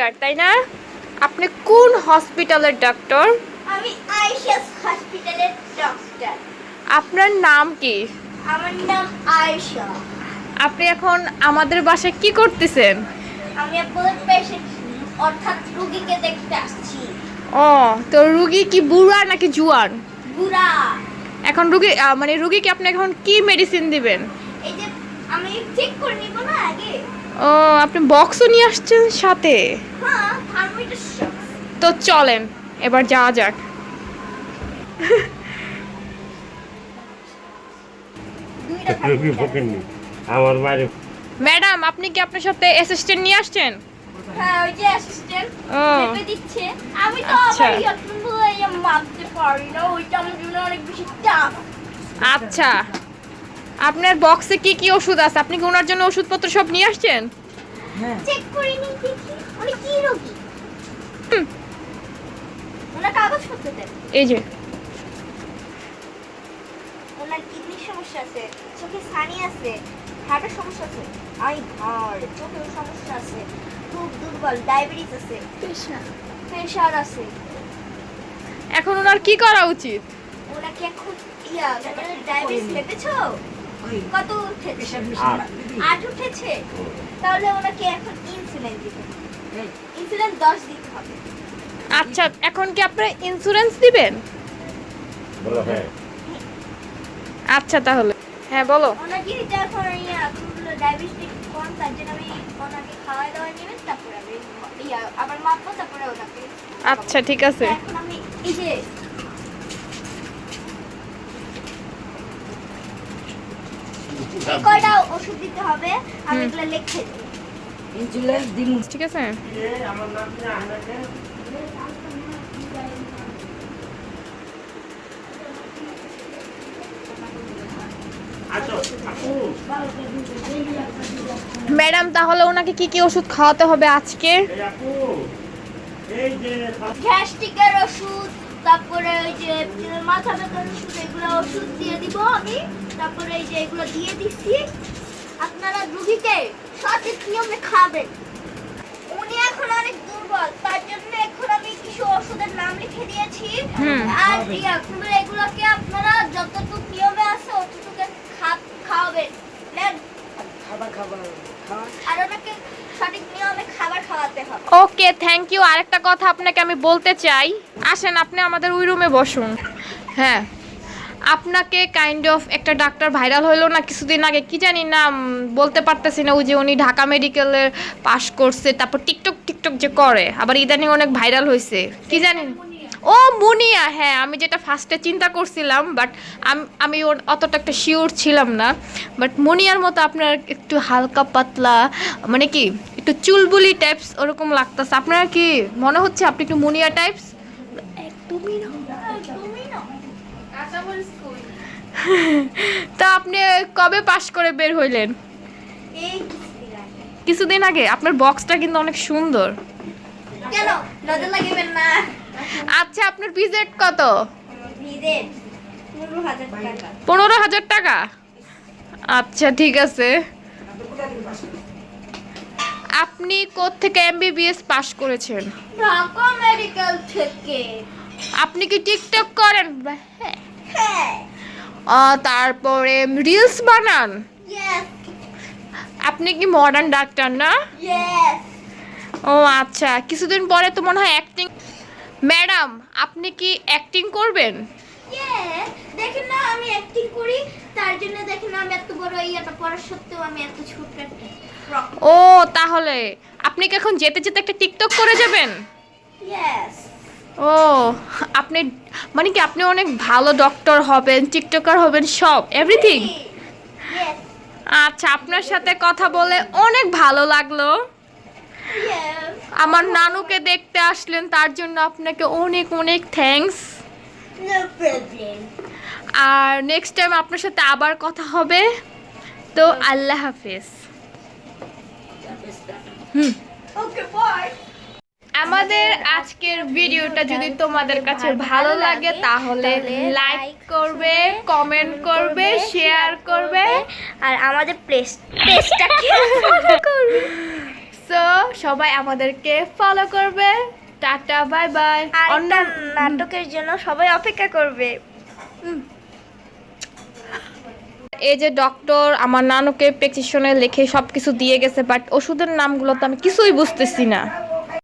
Doctor তাই না? আপনি কোন হসপিটালের ডাক্তার? আমি আয়েশাস হসপিটালের ডক্টর আপনার নাম কি? আমার নাম আয়েশা আপনি এখন আমাদের বাসায় কি করতেছেন? আমি আপনাদের পেশেন্ট অর্থাৎ রোগীকে দেখতে আসছি। ও তো রুগী কি বুড়া নাকি জুয়ান? বুড়া। এখন রুগী মানে রুগীকে আপনি এখন কি মেডিসিন দিবেন? এই যে আমি চেক করে নিব না আগে। ও আপনি বক্সও নিয়ে আসছেন সাথে? হ্যাঁ তো চলেন এবার যাওয়া যাক। দুইটা রুগী ফোকেননি আমার বাইরে ম্যাডাম আপনি কি আপনার সাথে অ্যাসিস্ট্যান্ট নিয়ে আসছেন? হ্যাঁ আচ্ছা। আপনার বক্সে কি কি ওষুধ আছে? আপনি কি ওনার জন্য ওষুধপত্র সব নিয়ে আসছেন? চেক করে নি দেখি উনি কি রোগী? হুম। ওনার কাগজপত্র দেন। এই যে। ওনার কিডনির সমস্যা আছে চোখে ছানি আছে হার্টের সমস্যা আছে। আই হার্ট চোখের সমস্যা আছে। খুব দুর্বল ডায়াবেটিস আছে। প্রেশার আছে। এখন ওনার কি করা উচিত? ওনাকে এখন ইয়া ডায়াবেটিস মেপেছো কত উঠেছে? আট। উঠেছে? তাহলে ওনাকে এখন ইনসুলিন দিতে হবে। ইনসুলিন দশ দিতে হবে। আচ্ছা এখন কি আপনারা ইন্স্যুরেন্স দিবেন? হ্যাঁ। আচ্ছা তাহলে। হ্যাঁ বলো। ওনার যেহেতু এখন ডায়াবেটিস কম তার জন্য আমি ওনাকে খাওয়া দাওয়া নেবেন তারপরে আমি আবার মাপবো তারপরে ওনাকে আচ্ছা ঠিক আছে। এখন আমি এই যে এই কয়টা ওষুধ দিতে হবে? আমি এগুলো লিখে দিই। ইনসুলিন দিন। ঠিক আছে। আচ্ছা আপু ম্যাডাম তাহলে ওনাকে কি কি ওষুধ খাওয়াতে হবে আজকে? গ্যাস্ট্রিকের ওষুধ তারপরে ওই যে মাথা ব্যথার ওষুধ এগুলো ওষুধ দিয়ে দিব আমি। তারপরে এই যে এগুলো দিয়ে দিচ্ছি। আপনারা রুগীকে সঠিক নিয়মে খাবেন। উনি এখন অনেক দুর্বল তার জন্য এখন আমি কিছু ওষুধের নাম লিখে দিয়েছি। আর এগুলোকে আপনারা যতটুকু নিয়মে আছে অতটুকু খা- খাওয়াবেন নেন। খাবার খাবার খাওয়া আর ওনাকে সঠিক নিয়মে খাবার খাওয়াতে হবে ওকে থ্যাংক ইউ আরেকটা কথা আপনাকে আমি বলতে চাই। আসেন, আপনি আমাদের ওই রুমে বসুন। হ্যাঁ আপনাকে কাইন্ড অফ একটা ডাক্তার ভাইরাল হলো না কিছুদিন আগে, কি জানি না বলতে পারতেছি না, ওই যে উনি ঢাকা মেডিকেলের পাশ করছে, তারপর টিকটক টিকটক যে করে, আবার ইদানিং অনেক ভাইরাল হয়েছে কি জানি। ও মুনিয়া হ্যাঁ আমি যেটা ফার্স্টে চিন্তা করছিলাম বাট আমি ওর অতটা একটা শিওর ছিলাম না। বাট মুনিয়ার মতো আপনার একটু হালকা পাতলা মানে কি একটু চুলবুলি টাইপস ওরকম লাগতেছে। আপনার কি মনে হচ্ছে আপনি একটু মুনিয়া টাইপস একদমই না। তা আপনি কবে পাশ করে বের হইলেন? এই কিছুদিন আগে। কিছুদিন আগে? আপনার বক্সটা কিন্তু অনেক সুন্দর। কেন? নজর লাগিবেন না। আচ্ছা আপনার ভিজিট কত? পনেরো হাজার টাকা। আচ্ছা ঠিক আছে। আপনি কোত্থেকে এমবিবিএস পাশ করেছেন? ঢাকা মেডিকেল থেকে। আপনি কি টিকটক করেন? হ্যাঁ। হ্যাঁ। তারপরে রিলস বানান? আপনি কি মডার্ন ডাক্তার না? ও আচ্ছা। কিছুদিন পরে তো মনে হয় অ্যাক্টিং ম্যাডাম আপনি কি অ্যাক্টিং করবেন? দেখেন না আমি অ্যাক্টিং করি তার জন্য দেখেন না আমি এত বড় ইয়েটা পড়ার সত্ত্বেও আমি এত ছোট ও তাহলে আপনি কি এখন যেতে যেতে একটা টিকটক করে যাবেন? ও আপনি মানে কি আপনি অনেক ভালো ডক্টর হবেন টিকটকার হবেন সব এভরিথিং আচ্ছা আপনার সাথে কথা বলে অনেক ভালো লাগল। আমার নানুকে দেখতে আসলেন তার জন্য আপনাকে অনেক অনেক থ্যাঙ্কস নো প্রবলেম আর নেক্সট টাইম আপনার সাথে আবার কথা হবে। তো আল্লাহ হাফেজ। হুম। ওকে বাই আমাদের আজকের ভিডিওটা যদি তোমাদের কাছে ভালো লাগে তাহলে লাইক করবে কমেন্ট করবে শেয়ার করবে আর আমাদের প্লেস প্লেসটাকে করবে। সো সবাই আমাদেরকে ফলো করবে। টাটা বাই বাই অন্য নাটকের জন্য সবাই অপেক্ষা করবে। এই যে ডক্টর আমার নানুকে প্রেসক্রিপশনে লিখে সব কিছু দিয়ে গেছে বাট ওষুধের নামগুলো তো আমি কিছুই বুঝতেছি না।